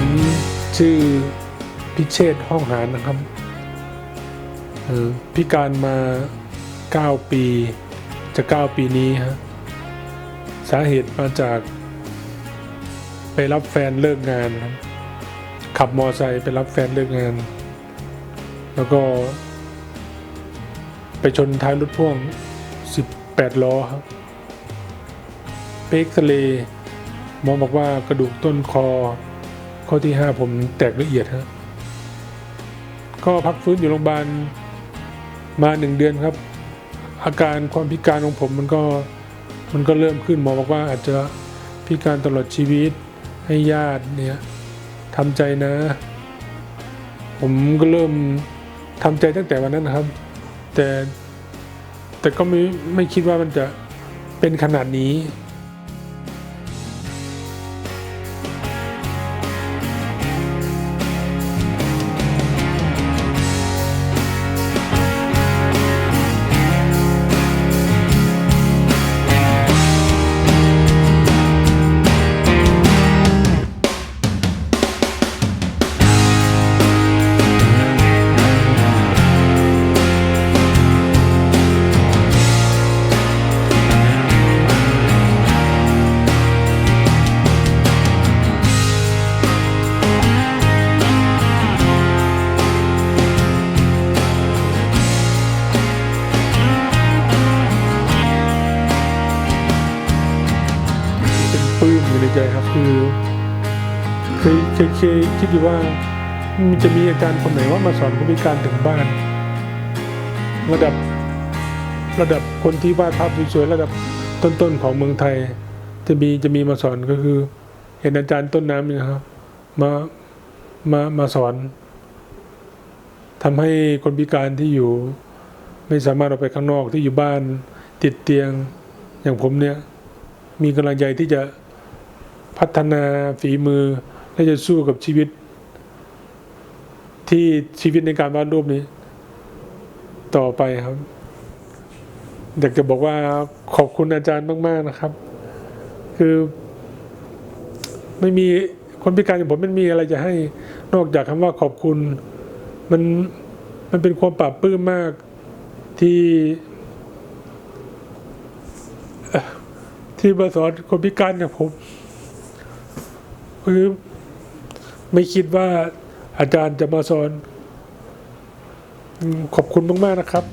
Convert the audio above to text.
มชื่อพิเชษห้องหารนะครับเอ่อพิการมา 9 ปีจะ 9 ปีนี้ฮะสาเหตุมาจากไปรับแฟนเลิกงานครับขับมอไซค์ไปรับแฟนเลิกงาน แล้วก็ ไปชนท้ายรถพ่วง 18 ล้อครับเปกซเรย์หมอบอกว่ากระดูกต้นคอ ข้อที่ 5 ผมแตกละเอียดฮะก็พักฟื้นอยู่โรงพยาบาลมาหนึ่งเดือนครับ อาการความพิการของผมมันก็มันก็เริ่มขึ้นหมอบอกว่าอาจจะพิการตลอดชีวิตให้ญาติเนี่ยทำใจนะ ผมก็เริ่มทำใจตั้งแต่วันนั้นนะครับ แต่แต่ก็ไม่ไม่คิดว่ามันจะเป็นขนาดนี้ ปื้มอยู่ในใจครับคือเคยเคยเคยคิดอยู่ว่ามันจะมีอาจารย์คนไหนว่ามาสอนคนพิการถึงบ้าน ระดับระดับคนที่วาดภาพสวยๆระดับต้นๆของเมืองไทย จะมีจะมีมาสอนก็คือ เห็นอาจารย์ต้นน้ำนี่ยครับ มามามาสอนทำให้คนพิการที่อยู่ ไม่สามารถออกไปข้างนอกที่อยู่บ้านติดเตียงอย่างผมเนี่ย มีกำลังใจที่จะ พัฒนาฝีมือและจะสู้กับชีวิต ที่ชีวิตในการวาดรูปนี้ ต่อไปครับอยากจะบอกว่าขอบคุณอาจารย์มาก ๆ นะครับ คือ ไม่มีคนพิการอย่างผมไม่มีอะไรจะให้นอกจากคำว่าขอบคุณ มันมันเป็นความปลาบปลื้มมากที่ที่มาสอนคนพิการอย่างผม คือไม่คิดว่าอาจารย์จะมาสอน ขอบคุณมาก ๆ นะครับ